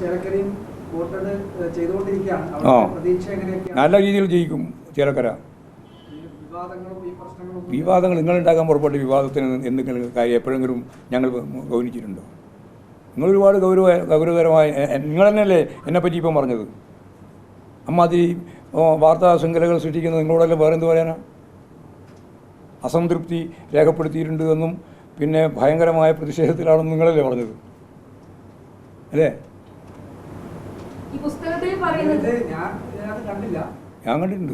ചേലക്കരയും ആ. നല്ല രീതിയിൽ ജയിക്കും ചേലക്കര. വിവാദങ്ങൾ നിങ്ങളുണ്ടാക്കാൻ പുറപ്പെട്ട വിവാദത്തിന് എന്തെങ്കിലും കാര്യം എപ്പോഴെങ്കിലും ഞങ്ങൾ ഗൗനിച്ചിട്ടുണ്ടോ? നിങ്ങൾ ഒരുപാട് ഗൗരവ ഗൗരവകരമായ നിങ്ങൾ തന്നെയല്ലേ എന്നെപ്പറ്റി ഇപ്പം പറഞ്ഞത്? അമ്മാതിരി വാർത്താ ശൃംഖലകൾ സൃഷ്ടിക്കുന്നത് നിങ്ങളോടല്ലേ വേറെ എന്ത് പറയാനാ? അസംതൃപ്തി രേഖപ്പെടുത്തിയിട്ടുണ്ട് എന്നും പിന്നെ ഭയങ്കരമായ പ്രതിഷേധത്തിലാണെന്നും നിങ്ങളല്ലേ പറഞ്ഞത്? അല്ലേ? ഈ പുസ്തകത്തിൽ പറയുന്നത്? ഇത് ഞാൻ ഇതിനകത്ത് കണ്ടില്ല. ഞാൻ കണ്ടിട്ടുണ്ട്.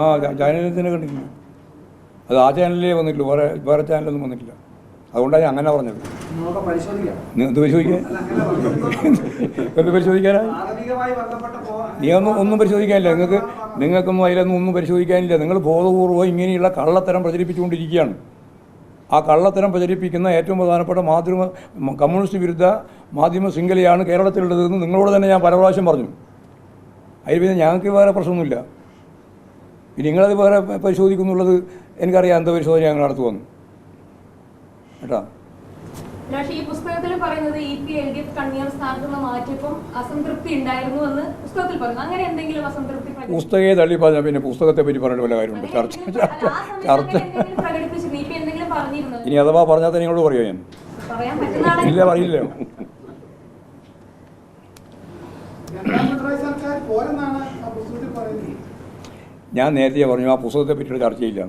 ആ, ചാനലിൽ തന്നെ കണ്ടിട്ടുണ്ട്. അത് ആ ചാനലിലേ വന്നിട്ടുള്ളൂ വേറെ വേറെ ചാനലൊന്നും വന്നിട്ടില്ല. അതുകൊണ്ടാണ് ഞാൻ അങ്ങനെ പറഞ്ഞത്. നമുക്ക് പരിശോധിക്കാം. നീ എന്ത് പരിശോധിക്കാൻ? എന്ത് പരിശോധിക്കാനാ? നീ ഒന്നും ഒന്നും പരിശോധിക്കാനില്ല. നിങ്ങൾക്ക് നിങ്ങൾക്കൊന്നും അതിലൊന്നും ഒന്നും പരിശോധിക്കാനില്ല. നിങ്ങൾ ബോധപൂർവം ഇങ്ങനെയുള്ള കള്ളത്തരം പ്രചരിപ്പിച്ചുകൊണ്ടിരിക്കുകയാണ്. ആ കള്ളത്തരം പ്രചരിപ്പിക്കുന്ന ഏറ്റവും പ്രധാനപ്പെട്ട മാധ്യമ കമ്മ്യൂണിസ്റ്റ് വിരുദ്ധ മാധ്യമ ശൃംഖലയാണ് കേരളത്തിലുള്ളതെന്ന് നിങ്ങളോട് തന്നെ ഞാൻ പല പ്രാവശ്യം പറഞ്ഞു. അതിൽ പിന്നെ ഞങ്ങൾക്ക് വേറെ പ്രശ്നമൊന്നുമില്ല. ഇനി നിങ്ങളത് വേറെ പരിശോധിക്കുന്നുള്ളത് എനിക്കറിയാം എന്താ പരിശോധന ഞങ്ങൾ നടത്തു വന്നു. കേട്ടോ? ഈ പുസ്തകത്തിൽ പറയുന്നത് E. P. L. D. F convener സ്ഥാനത്തുള്ള നിന്ന് അസംതൃപ്തി ഉണ്ടായിരുന്നു എന്ന് പുസ്തകത്തിൽ പറയുന്നു. അങ്ങനെ എന്തെങ്കിലും അസംതൃപ്തി പുസ്തകയെ തള്ളി പറഞ്ഞാൽ പിന്നെ പുസ്തകത്തെ പറ്റി പറഞ്ഞിട്ട് വല്ല കാര്യമുണ്ട്? ചർച്ച ചർച്ച ഇനി അഥവാ പറഞ്ഞാൽ തന്നെ നിങ്ങളോട് പറയുമോ ഞാൻ? ഇല്ല പറയില്ല ഞാൻ നേരത്തെ പറഞ്ഞു ആ പുസ്തകത്തെ പറ്റിയുള്ള ചർച്ചയില്ല.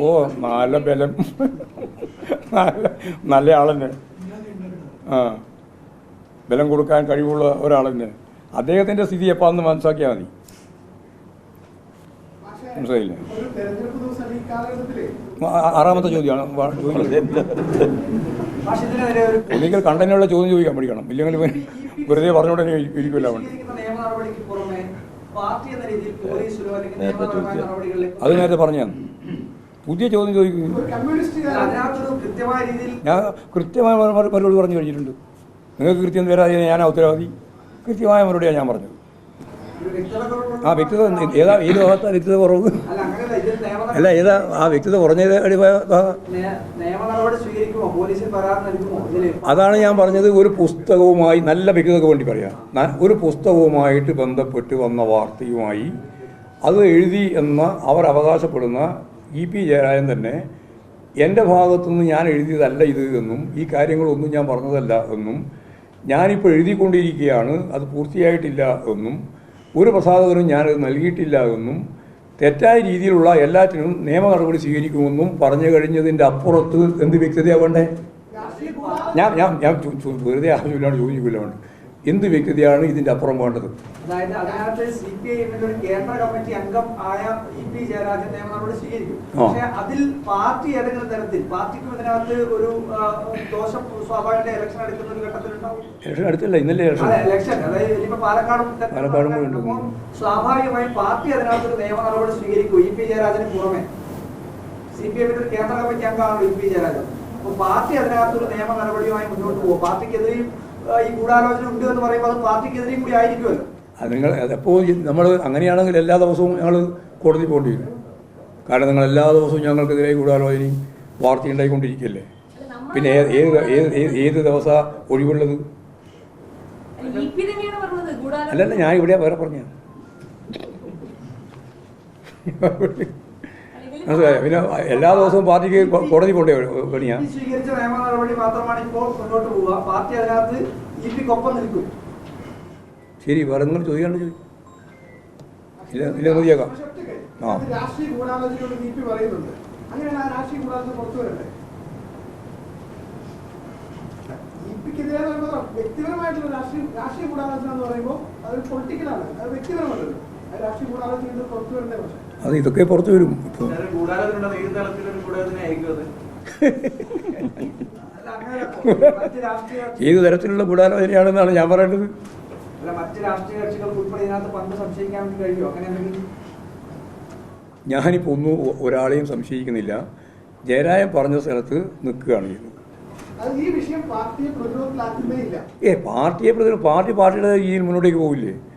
ഓ നല്ല ബലം. നല്ല നല്ല ആളെന്നെ. ആ. ബലം കൊടുക്കാൻ കഴിവുള്ള ഒരാളെന്നെ. അദ്ദേഹത്തിന്റെ സ്ഥിതി എപ്പാന്ന് മനസ്സിലാക്കിയാൽ മതി. മനസ്സിലായില്ലേ? ആറാമത്തെ ചോദ്യമാണ്. വാ- കണ്ടനുള്ള ചോദ്യം ചോദിക്കാൻ പഠിക്കണം. ഇല്ലെങ്കിൽ വെറുതെ പറഞ്ഞുകൊണ്ട് ഇരിക്കില്ല അവൻ. അത് നേരത്തെ പറഞ്ഞു. പുതിയ ചോദ്യം ചോദിക്കും. ഞാൻ കൃത്യമായ മറു- മറു- മറുപടി പറഞ്ഞു കഴിഞ്ഞിട്ടുണ്ട്. നിങ്ങൾക്ക് കൃത്യം തരാതെ ഞാൻ ഉത്തരവാദി. കൃത്യമായ മറുപടിയാണ് ഞാൻ പറഞ്ഞത്. ആ വ്യക്തത ഏതാ ഈ ലോകത്ത് വ്യക്തിത്വ കുറവ്? അല്ല ഏതാ ആ വ്യക്തിത്വ കുറഞ്ഞത് അതാണ് ഞാൻ പറഞ്ഞത് ഒരു പുസ്തകവുമായി നല്ല വ്യക്തിത്വക്ക് വേണ്ടി പറയാം. ഒരു പുസ്തകവുമായിട്ട് ബന്ധപ്പെട്ട് വന്ന വാർത്തയുമായി അത് എഴുതി എന്ന് അവർ അവകാശപ്പെടുന്ന ഇ പി ജയരാജൻ തന്നെ എന്റെ ഭാഗത്തുനിന്ന് ഞാൻ എഴുതിയതല്ല ഇത് എന്നും ഈ കാര്യങ്ങളൊന്നും ഞാൻ പറഞ്ഞതല്ല എന്നും ഞാനിപ്പോൾ എഴുതിക്കൊണ്ടിരിക്കുകയാണ് അത് പൂർത്തിയായിട്ടില്ല എന്നും ഒരു പ്രസാധകനും ഞാനത് നൽകിയിട്ടില്ല എന്നും തെറ്റായ രീതിയിലുള്ള എല്ലാറ്റിനും നിയമ നടപടി സ്വീകരിക്കുമെന്നും പറഞ്ഞു കഴിഞ്ഞതിന്റെ അപ്പുറത്ത് എന്ത് വ്യക്തതയാവണ്ടേ വേണ്ടേ? ഞാൻ ഞാൻ ഞാൻ വെറുതെ ആവശ്യമില്ലാണ്ട് ചോദിക്കില്ല എന്ത് വ്യക്തിയാണ് ഇതിന്റെ അപ്പുറം വേണ്ടത്? അതായത് അതിനകത്ത് സി പി ഐ ഒരു കേന്ദ്ര കമ്മിറ്റി അംഗം ആയ ഇ പി ജയരാജൻ നിയമ സ്വീകരിക്കും. ആ. പക്ഷെ അതിൽ പാർട്ടി ഏതെങ്കിലും തരത്തിൽ പാർട്ടിക്കും ഇതിനകത്ത് ഒരു ദോഷം സ്വാഭാവിക ഇലക്ഷൻ എടുക്കുന്ന ഒരു ഘട്ടത്തിലുണ്ടാവും ഇലക്ഷൻ അടുത്തല്ല ഇന്നലെ ഇലക്ഷൻ അതായത് ഇനിയിപ്പോ പാലക്കാടും പാലക്കാടും സ്വാഭാവികമായി ഉണ്ട്. അതിനകത്ത് പാർട്ടി അതിനകത്തൊരു നിയമ നടപടി സ്വീകരിക്കും ഇ പി ജയരാജന് പുറമെ. സി പി എമ്മിന്റെ ഒരു കേന്ദ്ര കമ്മിറ്റി അംഗമാണ് ഇ പി ജയരാജൻ. അപ്പോൾ പാർട്ടി അതിനകത്തൊരു നിയമ നടപടിയുമായി മുന്നോട്ട് പോകും. പാർട്ടിക്കെതിരെയും ഈ ഗൂഢാലോചന ഉണ്ട് എന്ന് പറയുമ്പോൾ അത് പാർട്ടിക്കെതിരെ കൂടി ആയിരിക്കുമല്ലോ. അത് നിങ്ങൾ എപ്പോൾ നമ്മൾ അങ്ങനെയാണെങ്കിൽ എല്ലാ ദിവസവും ഞങ്ങൾ കോടതി പോകേണ്ടി വരും. കാരണം നിങ്ങൾ എല്ലാ ദിവസവും ഞങ്ങൾക്കെതിരെ ഗൂഢാലോചനയും വാർത്ത ഉണ്ടായിക്കൊണ്ടിരിക്കുകയല്ലേ പിന്നെ ഏത് ഏത് ഏത് ദിവസമാണ് ഒഴിവുള്ളത്? അല്ലല്ല ഞാൻ ഇവിടെ വേറെ പറഞ്ഞ മനസ്സിലായോ? പിന്നെ എല്ലാ ദിവസവും പാർട്ടിക്ക് കോടതി പോകണ്ടേ പണിയാ? സ്വീകരിച്ച നിയമ നടപടി മാത്രമാണ് ഇപ്പോൾ മുന്നോട്ട് പോവുക. പാർട്ടി അതിനകത്ത് ഇ പിക്കൊപ്പം നിൽക്കും. ശരി വേറെ നിങ്ങൾ ചോദിക്കാണ്ട് ചോദിക്കും ഇല്ല ഇല്ല മതിയാക്കാം ആ. രാഷ്ട്രീയ ഗൂഢാലോചനയോട് പി പറയുന്നുണ്ട്. അങ്ങനെയാണ് ആ രാഷ്ട്രീയ ഗൂഢാലോചന പുറത്തു വരണ്ടേ? വ്യക്തിപരമായിട്ടുള്ള രാഷ്ട്രീയ രാഷ്ട്രീയ ഗൂഢാലോചന എന്ന് പറയുമ്പോൾ അത് പൊളിറ്റിക്കലാണ് അത് വ്യക്തിപരമല്ലല്ലോ. അത് രാഷ്ട്രീയ ഗൂഢാലോചന പുറത്തു വരണ്ടേ പക്ഷേ? അത് ഇതൊക്കെ പുറത്തു വരും. ഇപ്പോൾ ഏത് തരത്തിലുള്ള ഗൂഢാലോചനയാണെന്നാണ് ഞാൻ പറയേണ്ടത്. ഞാനിപ്പോൾ ഒന്നും ഒരാളെയും സംശയിക്കുന്നില്ല. ജയരായം പറഞ്ഞ സ്ഥലത്ത് നിൽക്കുകയാണ് ചെയ്യുന്നത് ഏ പാർട്ടിയെ പ്രതിരോധം പാർട്ടി പാർട്ടിയുടെ രീതിയിൽ മുന്നോട്ടേക്ക് പോകില്ലേ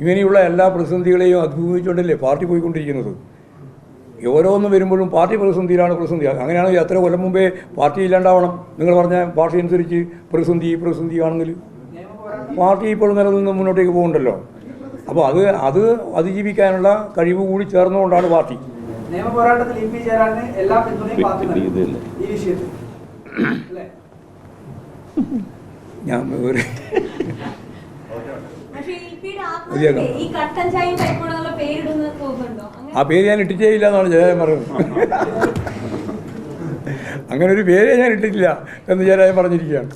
ഇങ്ങനെയുള്ള എല്ലാ പ്രതിസന്ധികളെയും അഭിമുഖിച്ചുകൊണ്ടല്ലേ പാർട്ടി പോയിക്കൊണ്ടിരിക്കുന്നത്? ഓരോന്ന് വരുമ്പോഴും പാർട്ടി പ്രതിസന്ധിയിലാണ് പ്രതിസന്ധി. അങ്ങനെയാണെങ്കിൽ എത്ര കൊല്ലം മുമ്പേ പാർട്ടി ഇല്ലാണ്ടാവണം. നിങ്ങൾ പറഞ്ഞ പാർട്ടി അനുസരിച്ച് പ്രതിസന്ധി പ്രതിസന്ധി ആണെങ്കിൽ. പാർട്ടി ഇപ്പോൾ നിലനിന്ന് മുന്നോട്ടേക്ക് പോകുന്നുണ്ടല്ലോ അപ്പോൾ അത് അത് അതിജീവിക്കാനുള്ള കഴിവ് കൂടി ചേർന്നുകൊണ്ടാണ് പാർട്ടി. പി എല്ലാ പിന്തുണയും ഈ വിഷയത്തിൽ. അല്ലേ? ഞാൻ ഒരു ആ പേര് ഞാൻ ഇട്ടിട്ടേ ഇല്ല എന്നാണ് ജയൻ പറയുന്നത് അങ്ങനെ ഒരു പേര് ഞാൻ ഇട്ടിട്ടില്ല എന്ന് ജയരാജൻ പറഞ്ഞിരിക്കുകയാണ്.